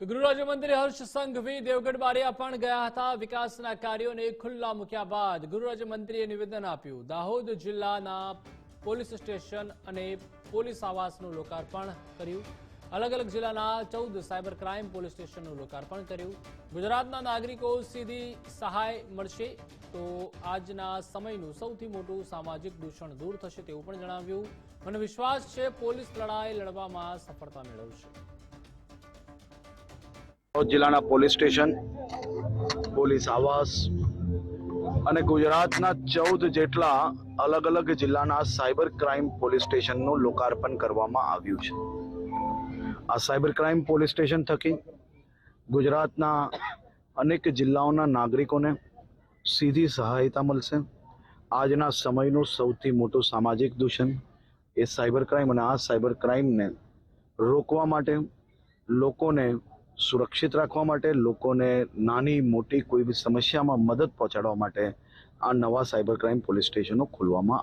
તો ગૃહરાજ્યમંત્રી હર્ષ સંઘવી દેવગઢ બારિયા પણ ગયા હતા વિકાસના કાર્યોને ખુલ્લા મૂક્યા બાદ. ગૃહરાજ્યમંત્રીએ નિવેદન આપ્યું. દાહોદ જિલ્લાના પોલીસ સ્ટેશન અને પોલીસ આવાસનું લોકાર્પણ કર્યું. અલગ અલગ જિલ્લાના ચૌદ સાયબર ક્રાઇમ પોલીસ સ્ટેશનનું લોકાર્પણ કર્યું. ગુજરાતના નાગરિકો સીધી સહાય મળશે તો આજના સમયનું સૌથી મોટું સામાજિક દૂષણ દૂર થશે તેવું પણ જણાવ્યું. મને વિશ્વાસ છે, પોલીસ લડાઈ લડવામાં સફળતા મેળવશે. જિલ્લાના પોલીસ સ્ટેશન, પોલીસ આવાસ અને ગુજરાતના ચૌદ જેટલા અલગ અલગ જિલ્લાના સાયબર ક્રાઇમ પોલીસ સ્ટેશનનું લોકાર્પણ કરવામાં આવ્યું છે. આ સાયબર ક્રાઇમ પોલીસ સ્ટેશન થકી ગુજરાતના અનેક જિલ્લાઓના નાગરિકોને સીધી સહાયતા મળશે. આજના સમયનું સૌથી મોટું સામાજિક દૂષણ એ સાયબર ક્રાઇમ અને આ સાયબર ક્રાઇમને રોકવા માટે લોકોને સુરક્ષિત રાખવા માટે, લોકોને નાની, મોટી કોઈ બી સમસ્યામાં મદદ પહોંચાડવા માટે આ નવા સાયબર ક્રાઇમ પોલીસ સ્ટેશનો ખોલવામાં આવ્યા